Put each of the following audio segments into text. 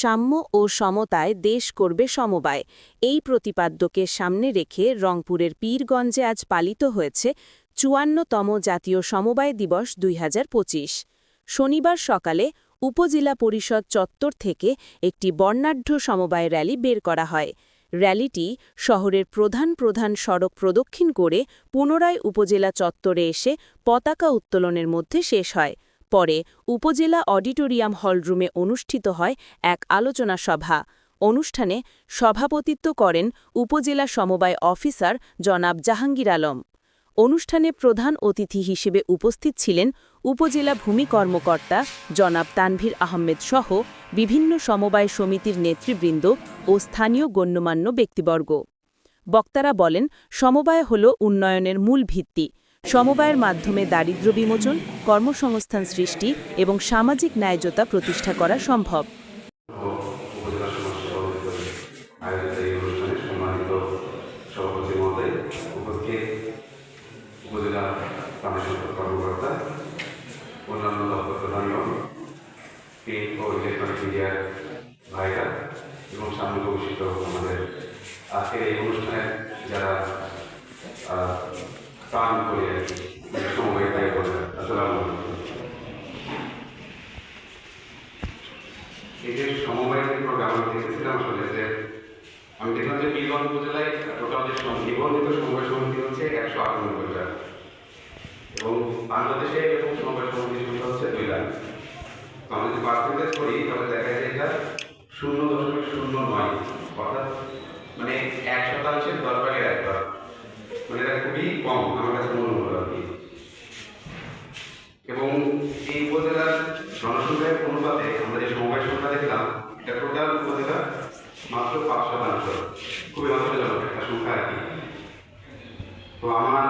সাম্য ও সমতায় দেশ করবে সমবায়। এই প্রতিপাদ্যকে সামনে রেখে রংপুরের পীরগঞ্জে আজ পালিত হয়েছে চুয়ান্নতম জাতীয় সমবায় দিবস দুই হাজার পঁচিশ। শনিবার সকালে উপজেলা পরিষদ চত্বর থেকে একটি বর্ণাঢ্য সমবায় র্যালি বের করা হয়। র্যালিটি শহরের প্রধান প্রধান সড়ক প্রদক্ষিণ করে পুনরায় উপজেলা চত্বরে এসে পতাকা উত্তোলনের মধ্যে শেষ হয়। পরে উপজেলা অডিটোরিয়াম হলরুমে অনুষ্ঠিত হয় এক আলোচনা সভা। অনুষ্ঠানে সভাপতিত্ব করেন উপজেলা সমবায় অফিসার জনাব জাহাঙ্গীর আলম। অনুষ্ঠানে প্রধান অতিথি হিসেবে উপস্থিত ছিলেন উপজেলা ভূমি কর্মকর্তা জনাব তানভীর আহমেদ সহ বিভিন্ন সমবায় সমিতির নেতৃবৃন্দ ও স্থানীয় গণ্যমান্য ব্যক্তিবর্গ। বক্তারা বলেন, সমবায় হল উন্নয়নের মূল ভিত্তি। সমবায়ের মাধ্যমে দারিদ্র্য বিমোচন, কর্মসংস্থান সৃষ্টি এবং সামাজিক ন্যায্যতা প্রতিষ্ঠা করা সম্ভব। আমাদের আজকের এই অনুষ্ঠানে যারা প্রাণ করে সময় তাই বলে। আসসালামু এই যে সমবায় প্রোগ্রাম আমি দেখেছিলাম আসলে যে, আমি দেখলাম যে বীরগঞ্জ উপজেলায় টোটাল যে নিবন্ধিত সমবায় সমিতি হচ্ছে একশো আটানব্বইটা। এবং বাংলাদেশে এরকম সমবায় সমিতির সংখ্যা হচ্ছে দুই লাখ। আমরা যদি পার্সেন্টেজ করি, তাহলে দেখা যায় এটা শূন্য দশমিক শূন্য নয়। অর্থাৎ মানে এক শতাংশের দশ ভাগের খুবই কম, আমার কাছে মনে হলো আর কি এবং এই উপজেলার জনসংখ্যার অনুপাতে আমরা যে সমবায় সংখ্যা দেখলাম, এটা টোটাল উপজেলা মাত্র পাঁচ শতাংশ। খুবই লজ্জাজনক একটা সংখ্যা আর কি। তো আমার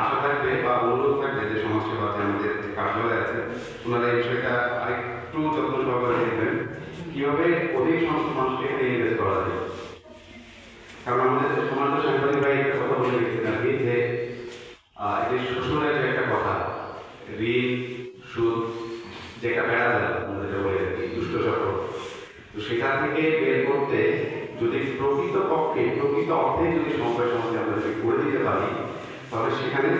আশা থাকবে বা অনুরোধ থাকবে যে সমাজসেবাতে আমাদের যে কার্যালয় আছে, ওনারা এই বিষয়টা আরেকটু যত্ন সহকারে দেখবেন। কীভাবে অধিক সংখ্যক মানুষকে এখানে ইনভেস্ট করা যায় কারণ আমাদের যে সমাজ সাংবাদিক ভাই একটা কথা বলে গেছেন আর কি যে আহ, এই যে শোষণের যে একটা কথা ঋণ সুদ যেটা বেড়া যায় যেটা বলে দুষ্ট চক্র। তো সেখান থেকে বের করতে যদি প্রকৃত পক্ষে, প্রকৃত অর্থে যদি সমবায় সমাজে আমরা যদি করে দিতে পারি, তাহলে সেখানে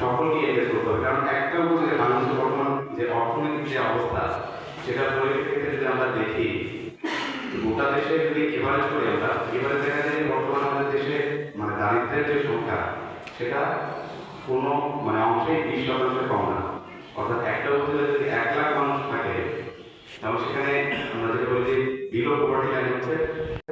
সকলকে এগিয়ে করতে হবে। কারণ একটা উপজেলা বাংলাদেশের বর্তমান যে অর্থনৈতিক যে অবস্থা সেটার পরিপ্রেক্ষিতে যদি আমরা দেখি, গোটা দেশে যদি এভারেজ করি আমরা এবারে দেখা যায় বর্তমান আমাদের দেশে মানে দারিদ্র্যের যে সংখ্যা, সেটা কোনো মানে অংশে বিশ শতাংশের কম না অর্থাৎ একটা উপজেলায় যদি এক লাখ মানুষ থাকে তাহলে সেখানে আমরা যেটা